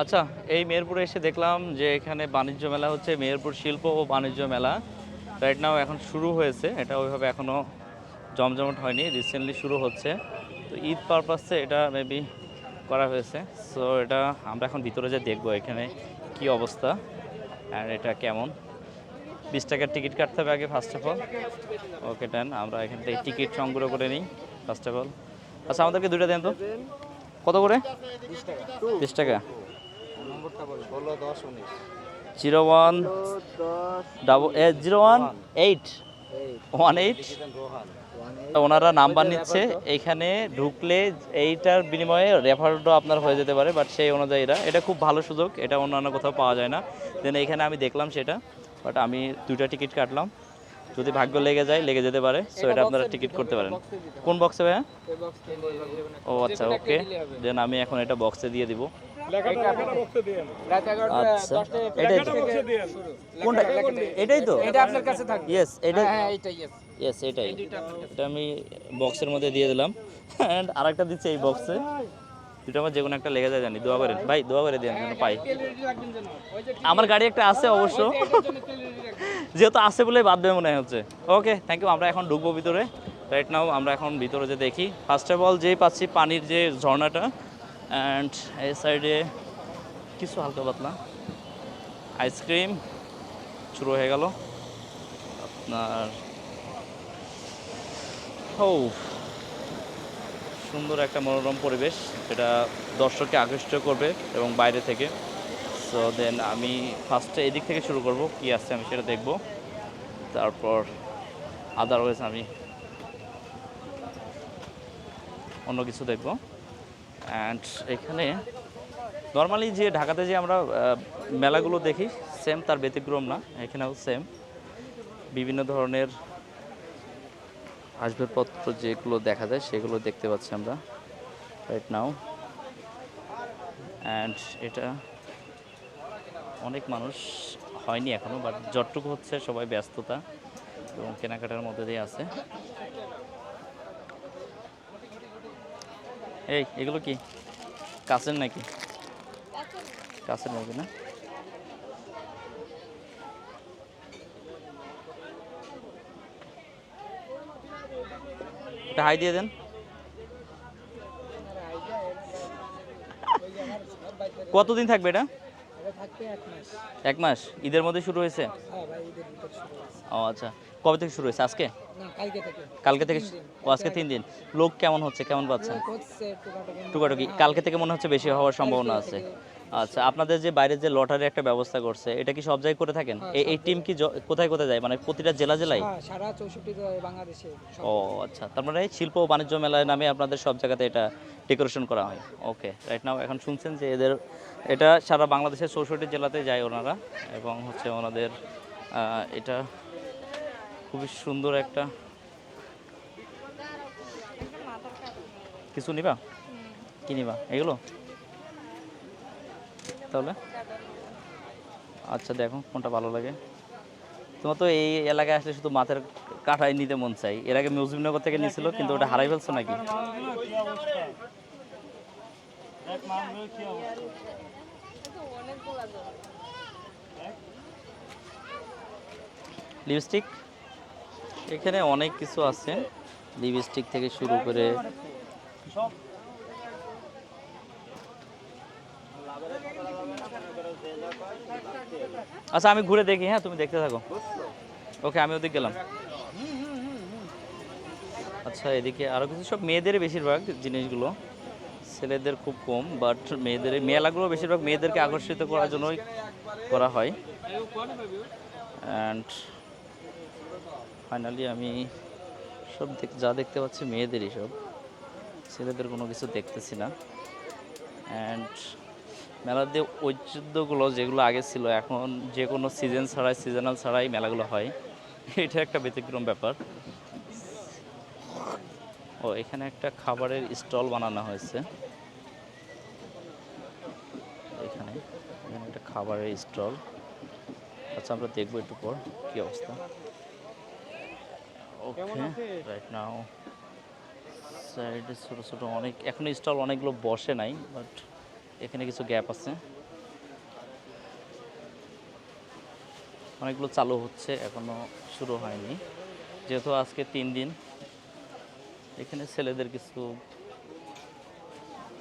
আচ্ছা এই মেহেরপুরে এসে দেখলাম যে এখানে বাণিজ্য মেলা হচ্ছে মেহেরপুর শিল্প ও বাণিজ্য মেলা। রাইট নাও এখন শুরু হয়েছে এটা ওইভাবে এখনও জমজমট হয়নি রিসেন্টলি শুরু হচ্ছে। তো ঈদ পারপাসে এটা মেবি করা হয়েছে। সো এটা আমরা এখন ভিতরে যে দেখব এখানে কি অবস্থা আর এটা কেমন। বিশ টাকার টিকিট কাটতে হবে আগে first of all okay done আমরা এখান থেকে টিকিট সংগ্রহ করে নিই ফার্স্ট অফ অল আচ্ছা আমাদেরকে দুইটা দেন তো। কত করে? বিশ টাকা। ষোলো দশ উনিশ। Zero one double zero one eight. One eight? ওনারা নাম্বার নিচ্ছে এইখানে ঢুকলে এইটার বিনিময়ে রেফারেলও আপনার হয়ে যেতে পারে বাট সেই অনুযায়ী এটা এটা খুব ভালো সুযোগ এটা অন্যান্য কোথাও পাওয়া যায় না। দেন এইখানে আমি দেখলাম সেটা বাট আমি দুইটা টিকিট কাটলাম। যদি ভাগ্য লেগে যায় লেগে যেতে পারে সো এটা আপনারা টিকিট করতে পারেন। কোন বক্সে ভাইয়া? ও আচ্ছা ওকে দেন আমি এখন এটা বক্সে দিয়ে দিব। আচ্ছা। কোনটা? এটাই তো? এটা আপনার কাছে থাকবে। ইয়েস এটা হ্যাঁ এইটাই yes। ইয়েস এটাই। এটা আমি বক্সের মধ্যে দিয়ে দিলাম। অ্যান্ড আরেকটা দিচ্ছি এই বক্সে দুটো আমার যে কোনো একটা লেগে যায় জানি, দোয়া করেন। ভাই, দোয়া করে দেন যেন পাই। আমার গাড়ি একটা আছে অবশ্য। যেহেতু আছে বলে বাদ দেবে মনে হচ্ছে। ওকে থ্যাংক ইউ আমরা এখন ঢুকবো ভিতরে। রাইট নাও আমরা এখন ভিতরে যে দেখি। ফার্স্ট অফ অল যেই পাচ্ছি পানির যে ঝর্ণাটা অ্যান্ড এই সাইডে কিছু হালকা পাতলা আইসক্রিম শুরু হয়ে গেল। আপনার, ও সুন্দর একটা মনোরম পরিবেশ, যেটা দর্শককে আকৃষ্ট করবে এবং বাইরে থেকে। সো দেন আমি ফার্স্টে এদিক থেকে শুরু করব, কি আছে আমি সেটা দেখব। তারপর আদারওয়াইজ আমি অন্য কিছু দেখব। অ্যান্ড এখানে নর্মালি যে ঢাকাতে যে আমরা মেলাগুলো দেখি সেম তার ব্যতিক্রম না, এখানেও সেম বিভিন্ন ধরনের আসবাবপত্র যেগুলো দেখা যায়, সেগুলো দেখতে পাচ্ছি আমরা রাইট নাও অ্যান্ড এটা অনেক মানুষ হয়নি এখনও বাট যতটুকু হচ্ছে সবাই ব্যস্ততা এবং কেনাকাটার মধ্যে দিয়ে আছে। এই, এগুলো কি? কাছের নাকি? কাছের নাকি না? এটা হাই দিয়ে দেন। কতদিন থাকবে এটা? এক মাস। ঈদের মধ্যে শুরু হয়েছে? হ্যাঁ। ও আচ্ছা। কবে থেকে শুরু হয়েছে? আজকে? কালকে থেকে। ও আজকে তিন দিন। লোক কেমন হচ্ছে? কেমন পাচ্ছেন? টুকাটুকি কালকে থেকে মনে হচ্ছে বেশি হওয়ার সম্ভাবনা আছে। আচ্ছা আপনাদের যে বাইরে যে লটারি একটা ব্যবস্থা করছে এটা কি সব জায়গায় করে থাকেন? এই এই টিম কি কোথায় কোথায় যায়? মানে প্রতিটা জেলা জেলায়? হ্যাঁ সারা চৌষট্টি বাংলাদেশে ও আচ্ছা। তার মানে শিল্প ও বাণিজ্য মেলায় নামে আপনাদের সব জায়গাতে এটা ডেকোরেশন করা হয়। ওকে রাইট নাও এখন শুনছেন যে এদের এটা সারা বাংলাদেশের চৌষট্টি জেলাতে যায় ওনারা এবং হচ্ছে ওনাদের এটা খুবই সুন্দর একটা কিছু নিবা? কি নিবা? এগুলো? তাহলে? আচ্ছা দেখো কোনটা ভালো লাগে। তোমার তো এই এলাকায় আসলে শুধু মাথার কাঠাই নিতে মন চাই। এর আগে মুজিবনগর থেকে নিয়েছিল, কিন্তু ওটা হারাই ফেলছো নাকি? লিপস্টিক? এখানে অনেক কিছু আছে। লিপস্টিক থেকে শুরু করে আচ্ছা আমি ঘুরে দেখি হ্যাঁ তুমি দেখতে থাকো। ওকে, আমি ওদিক গেলাম। আচ্ছা এদিকে আরও কিছু সব মেয়েদের বেশিরভাগ জিনিসগুলো। ছেলেদের খুব কম বাট মেয়েদের, মেলাগুলো বেশিরভাগ মেয়েদেরকে আকর্ষিত করার জন্যই করা হয়। অ্যান্ড ফাইনালি আমি সব যা দেখতে পাচ্ছি, মেয়েদেরই সব। ছেলেদের কোনো কিছু দেখতেছি না। অ্যান্ড মেলার যে ঐতিহ্যগুলো যেগুলো আগে ছিল এখন যে কোনো সিজন ছাড়াই সিজনাল ছাড়াই মেলাগুলো হয়। এটা একটা ব্যতিক্রম ব্যাপার। ও এখানে একটা খাবারের স্টল বানানো হয়েছে। এখানে এখানে একটা খাবারের স্টল। আচ্ছা আমরা দেখব একটু পর কি অবস্থা। ওকে রাইট নাও সাইডে ছোটো ছোটো অনেক এখনও স্টল অনেকগুলো বসে নাই বাট এখানে কিছু গ্যাপ আছে। অনেকগুলো চালু হচ্ছে এখনও শুরু হয়নি। যেহেতু আজকে তিন দিন, এখানে ছেলেদের কিছু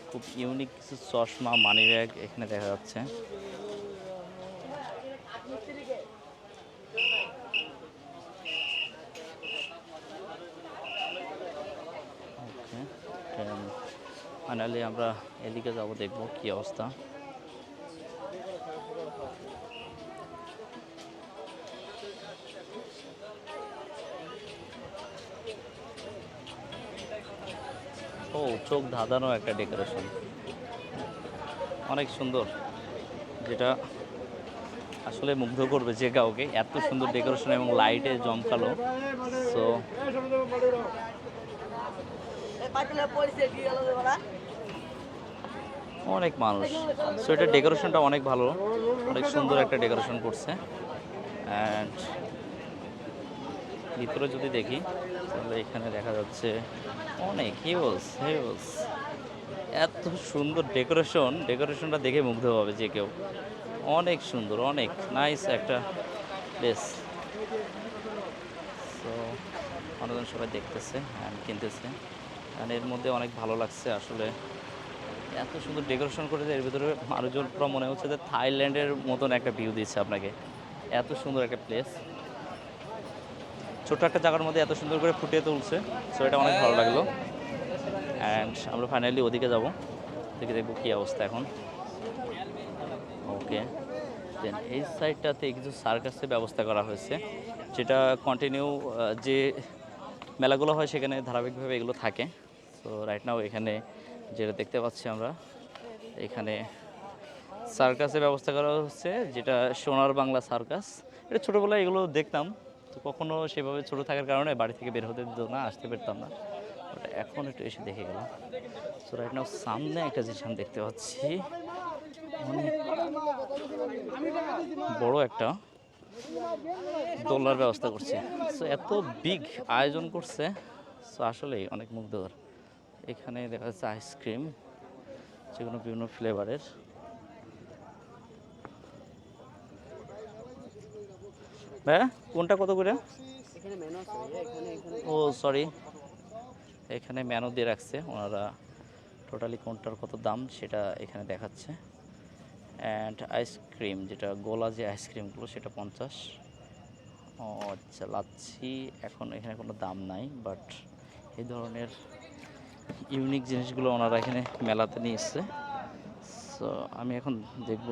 খুব ইউনিক কিছু চশমা মানি ব্যাগ এখানে দেখা যাচ্ছে। ফাইনালি আমরা এদিকে যাব, দেখব কি অবস্থা। ও, চোখ ধাঁধানো একটা ডেকোরেশন। অনেক সুন্দর। যেটা আসলে মুগ্ধ করবে যে কাউকে। এত সুন্দর ডেকোরেশন এবং লাইটে জমকালো। সো অনেক মানুষ। সো এটা ডেকোরেশনটা অনেক ভালো। অনেক সুন্দর একটা ডেকোরেশন করছে। অ্যান্ড ভিতরে যদি দেখি, তাহলে এখানে দেখা যাচ্ছে অনেক হিউজ হিউজ এত সুন্দর ডেকোরেশন ডেকোরেশনটা দেখে মুগ্ধ হবে যে কেউ। অনেক সুন্দর, অনেক নাইস একটা প্লেস সো অনেকজন সবাই দেখতেছে অ্যান্ড কিনতেছে। অ্যান্ড এর মধ্যে অনেক ভালো লাগছে আসলে। এত সুন্দর ডেকোরেশন করেছে, এর ভিতরে মানুষজন পুরো মনে হচ্ছে যে থাইল্যান্ডের মতন একটা ভিউ দিচ্ছে আপনাকে। এত সুন্দর একটা প্লেস ছোট্ট একটা জায়গার মধ্যে এত সুন্দর করে ফুটিয়ে তুলছে সো এটা অনেক ভালো লাগল। অ্যান্ড আমরা ফাইনালি ওদিকে যাব। দেখে দেখব কী অবস্থা এখন। ওকে দেন এই সাইডটাতে কিছু সার্কাসের ব্যবস্থা করা হয়েছে, যেটা কন্টিনিউ যে মেলাগুলো হয় সেখানে ধারাবাহিকভাবে এগুলো থাকে। তো রাইট নাও এখানে যেটা দেখতে পাচ্ছি আমরা, এখানে সার্কাসের ব্যবস্থা করা হচ্ছে, যেটা সোনার বাংলা সার্কাস। এটা ছোটোবেলায় এগুলো দেখতাম, তো কখনো সেভাবে ছোটো থাকার কারণে বাড়ি থেকে বের হতে দিত না, আসতে পারতাম না। ওটা এখন একটু এসে দেখে গেলাম। তো রাইট নাও সামনে একটা জিনিস আমি দেখতে পাচ্ছি। বড় একটা দোলনার ব্যবস্থা করছে। সো এত বিগ আয়োজন করছে সো আসলেই অনেক মুগ্ধকর। এখানে দেখা যাচ্ছে আইসক্রিম যেগুলো বিভিন্ন ফ্লেভারের হ্যাঁ কোনটা কত করে? ও সরি এখানে মেনু দিয়ে রাখছে ওনারা টোটালি কোনটার কত দাম সেটা এখানে দেখাচ্ছে। অ্যান্ড আইসক্রিম যেটা গোলা যে আইসক্রিমগুলো সেটা পঞ্চাশ। ও আচ্ছা লাচ্ছি এখন এখানে কোনো দাম নাই বাট এই ধরনের ইউনিক জিনিসগুলো ওনারা এখানে মেলাতে নিয়ে এসছে। সো আমি এখন দেখব।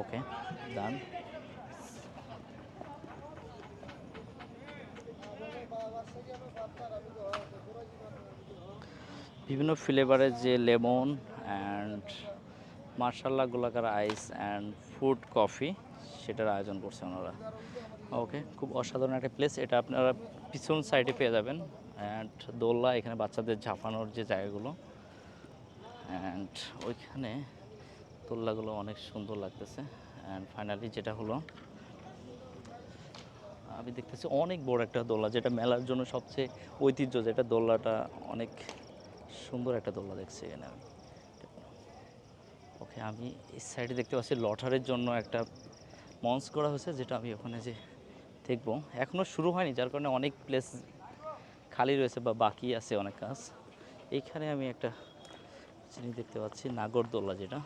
ওকে ডান বিভিন্ন ফ্লেভারের যে লেমন অ্যান্ড মার্শাল্লা গোলাকার আইস অ্যান্ড ফুড কফি সেটার আয়োজন করছে ওনারা। ওকে, খুব অসাধারণ একটা প্লেস এটা আপনারা পিছন সাইডে পেয়ে যাবেন। অ্যান্ড দোল্লা এখানে বাচ্চাদের ঝাঁপানোর যে জায়গাগুলো। অ্যান্ড ওইখানে দোল্লাগুলো অনেক সুন্দর লাগতেছে। অ্যান্ড ফাইনালি যেটা হলো, আমি দেখতেছি অনেক বড় একটা দোলনা, যেটা মেলার জন্য সবচেয়ে ঐতিহ্য, যেটা দোলনাটা অনেক সুন্দর একটা দোলনা দেখছি এখানে আমি। ওকে, আমি এই সাইডে দেখতে পাচ্ছি লটারির জন্য একটা মঞ্চ করা হয়েছে, যেটা আমি ওখানে যে দেখব। এখনও শুরু হয়নি, যার কারণে অনেক প্লেস খালি রয়েছে বা বাকি আছে অনেক কাজ। এইখানে আমি একটা জিনিস দেখতে পাচ্ছি, নাগরদোলা যেটা।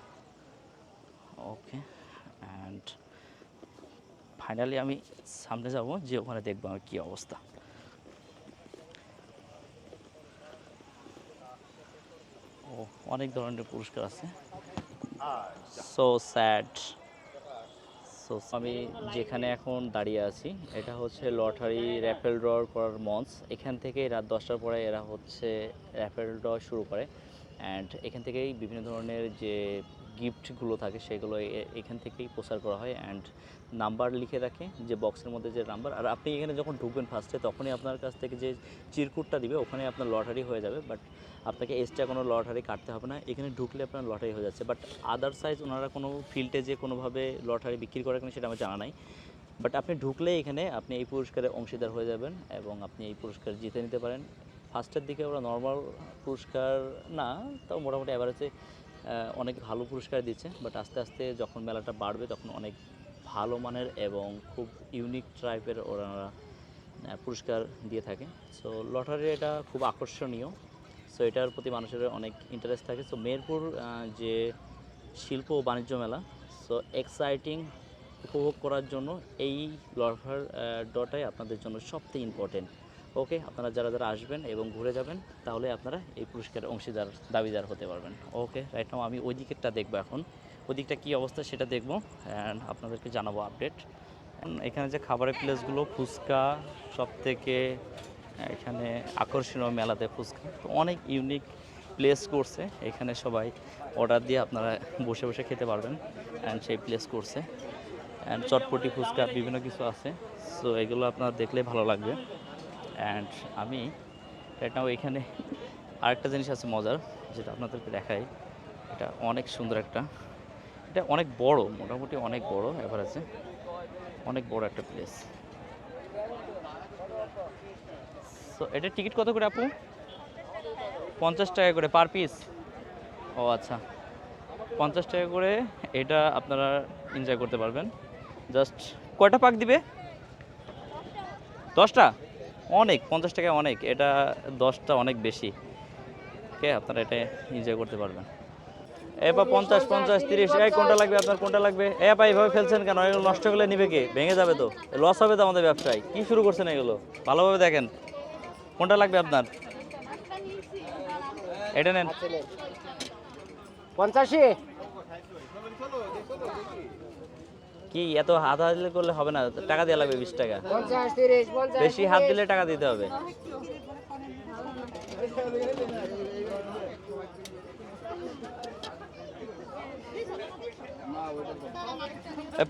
ওকে অ্যান্ড ফাইনালি আমি সামনে যাব, যে ওখানে দেখব আমার কী অবস্থা। ও, অনেক ধরনের পুরস্কার আছে। সো স্যাড সো আমি যেখানে এখন দাঁড়িয়ে আছি, এটা হচ্ছে লটারি র্যাফেল ড্র করার মঞ্চ। এখান থেকে রাত দশটার পরে এরা হচ্ছে র্যাফেল ড্র শুরু করে। অ্যান্ড এখান থেকেই বিভিন্ন ধরনের যে গিফটগুলো থাকে সেগুলো এখান থেকেই প্রচার করা হয় অ্যান্ড নাম্বার লিখে রাখে যে বক্সের মধ্যে যে নাম্বার আর আপনি এখানে যখন ঢুকবেন ফার্স্টে তখনই আপনার কাছ থেকে যে চিরকুটটা দিবে, ওখানে আপনার লটারি হয়ে যাবে। বাট আপনাকে এক্সট্রা কোনো লটারি কাটতে হবে না। এখানে ঢুকলে আপনার লটারি হয়ে যাচ্ছে। বাট আদার সাইজ ওনারা কোনো ফিল্ডে যে কোনোভাবে লটারি বিক্রি করে কিনা সেটা আমার জানা নাই। বাট আপনি ঢুকলে এখানে আপনি এই পুরস্কারে অংশীদার হয়ে যাবেন এবং আপনি এই পুরস্কার জিতে নিতে পারেন। ফার্স্টের দিকে ওরা নর্মাল পুরস্কার না, তাও মোটামুটি অ্যাভারেজে অনেক ভালো পুরস্কার দিচ্ছে বাট আস্তে আস্তে যখন মেলাটা বাড়বে তখন অনেক ভালো মানের এবং খুব ইউনিক টাইপের ওনারা পুরস্কার দিয়ে থাকে। সো লটারি এটা খুব আকর্ষণীয়। সো এটার প্রতি মানুষের অনেক ইন্টারেস্ট থাকে। সো মেরপুর যে শিল্প ও বাণিজ্য মেলা সো এক্সাইটিং উপভোগ করার জন্য এই লটার ডটাই আপনাদের জন্য সবথেকে ইম্পর্টেন্ট ওকে, আপনারা যারা যারা আসবেন এবং ঘুরে যাবেন, তাহলে আপনারা এই পুরস্কারের অংশীদার, দাবিদার হতে পারবেন। ওকে রাইট নাও আমি ওই দিকেরটা দেখব এখন। ওই দিকটা কী অবস্থা সেটা দেখব অ্যান্ড আপনাদেরকে জানাব আপডেট এখানে যে খাবারের প্লেসগুলো ফুচকা সব থেকে এখানে আকর্ষণীয় মেলাতে ফুচকা। তো অনেক ইউনিক প্লেস করছে। এখানে সবাই অর্ডার দিয়ে আপনারা বসে বসে খেতে পারবেন অ্যান্ড সেই প্লেস করছে। অ্যান্ড চটপটি ফুচকা, বিভিন্ন কিছু আছে। সো এগুলো আপনারা দেখলে ভালো লাগবে। অ্যান্ড আমি এটাও এখানে আরেকটা জিনিস আছে মজার, যেটা আপনাদেরকে দেখাই। এটা অনেক সুন্দর একটা, এটা অনেক বড়, মোটামুটি অনেক বড়, এভারেজে। অনেক বড় একটা প্লেস সো এটা টিকিট কত করে আপু? পঞ্চাশ টাকা করে পার পিস ও আচ্ছা। পঞ্চাশ টাকা করে এটা আপনারা এনজয় করতে পারবেন। জাস্ট কয়টা পাক দিবে? দশটা? অনেক, পঞ্চাশ টাকা অনেক, এটা দশটা অনেক বেশি। ওকে আপনারা এটা এনজয় করতে পারবেন? এবার পঞ্চাশ পঞ্চাশ, তিরিশ, এই কোনটা লাগবে, আপনার কোনটা লাগবে? এ আপা এইভাবে ফেলছেন কেন? এগুলো নষ্ট করলে নিবে কে? ভেঙে যাবে তো। লস হবে তো আমাদের ব্যবসায়। কি শুরু করছেন এগুলো? ভালোভাবে দেখেন। কোনটা লাগবে আপনার? এটা নেন। পঞ্চাশি কি এত হাত হাত দিলে করলে হবে না? টাকা দেওয়া লাগবে বিশ টাকা। বেশি হাত দিলে টাকা দিতে হবে।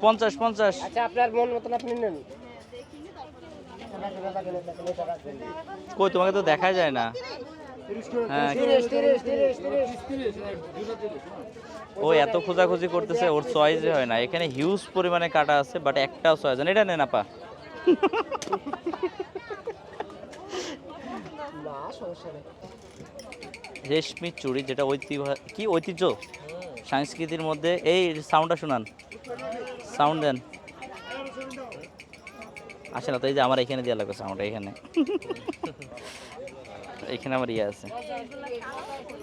পঞ্চাশ পঞ্চাশ। আচ্ছা আপনার মন মতন আপনি নেন। কই তোমাকে তো দেখা যায় না। হ্যাঁ ও এত খোঁজাখুঁজি করতেছে ওর চয়েসই হয় না এখানে হিউজ পরিমাণে কাটা আছে বাট একটাও চয়েস না এটা নেন আপা রেশমি চুড়ি যেটা ঐতিহ্য কি ঐতিহ্য সংস্কৃতির মধ্যে এই সাউন্ডটা শোনান সাউন্ড দেন আসে না তো এই যে আমার এখানে দেওয়া লাগবে সাউন্ড এখানে এখানে আমার ইয়ে আছে।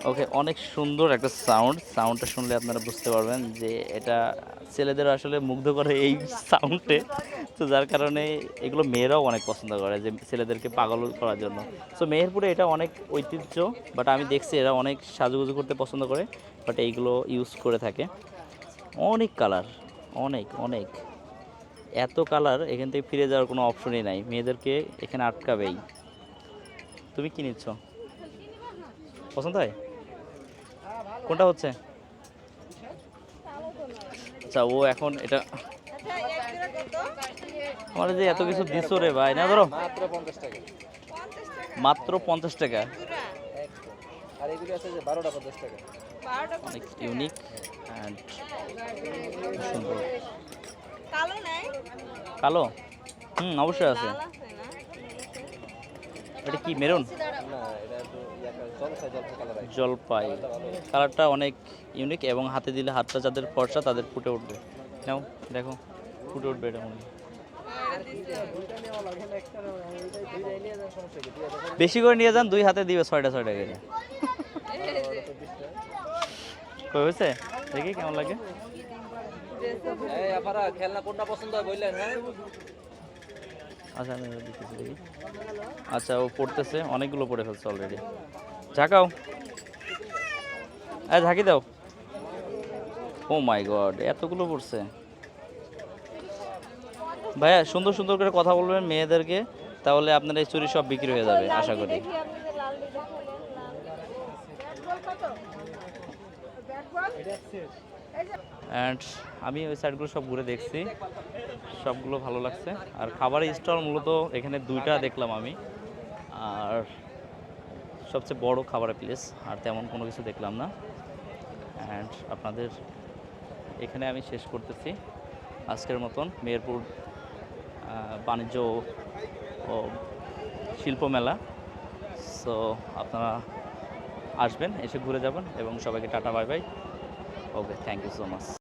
ওকে অনেক সুন্দর একটা সাউন্ড সাউন্ডটা শুনলে আপনারা বুঝতে পারবেন যে এটা ছেলেদের আসলে মুগ্ধ করে এই সাউন্ডে তো যার কারণে এগুলো মেয়েরাও অনেক পছন্দ করে যে ছেলেদেরকে পাগল করার জন্য। সো মেহেরপুরে এটা অনেক ঐতিহ্য বাট আমি দেখছি এরা অনেক সাজুগুজু করতে পছন্দ করে বাট এইগুলো ইউজ করে থাকে। অনেক কালার অনেক অনেক। এত কালার এখান থেকে ফিরে যাওয়ার কোনো অপশনই নাই। মেয়েদেরকে এখানে আটকাবেই। তুমি কি নিচ্ছ? পছন্দ হয়? কোনটা হচ্ছে? আচ্ছা ও এখন এটা আমার যে এত কিছু দিছো রে ভাই না ধরো। মাত্র পঞ্চাশ টাকা। অনেক ইউনিক অ্যান্ড সুন্দর। কালো হুম অবশ্যই আছে। এটা কি, মেরুন? জলপাই। কালারটা অনেক ইউনিক এবং হাতে দিলে হাতটা যাদের ফর্সা, তাদের ফুটে উঠবে। নাও, দেখো, ফুটে উঠবে এটা মনে বেশি করে নিয়ে যান, দুই হাতে দিবে ছয়টা ছয়টা করে। হয়েছে? দেখি কেমন লাগে। খেলনা কোনটা পছন্দ হয় বললেন হ্যাঁ? আচ্ছা আমি দেখতেছি দেখি। আচ্ছা ও পড়তেছে, অনেকগুলো পড়ে ফেলছে অলরেডি ঝাঁকাও। হ্যাঁ ঝাঁকি দাও। ও মাই গড এতগুলো পড়ছে। ভাইয়া, সুন্দর সুন্দর করে কথা বলবেন মেয়েদেরকে, তাহলে আপনার এই চুরি সব বিক্রি হয়ে যাবে, আশা করি। অ্যান্ড আমি ওই সাইডগুলো সব ঘুরে দেখছি। সবগুলো ভালো লাগছে। আর খাবারের স্টল মূলত এখানে দুইটা দেখলাম আমি। আর সবচেয়ে বড় খাবারের প্লেস আর তেমন কোনো কিছু দেখলাম না। অ্যান্ড আপনাদের এখানে আমি শেষ করতেছি। আজকের মতন মেহেরপুর বাণিজ্য ও- শিল্প মেলা। সো আপনারা আসবেন, এসে ঘুরে যাবেন এবং সবাইকে tata, bye bye. Okay thank you so much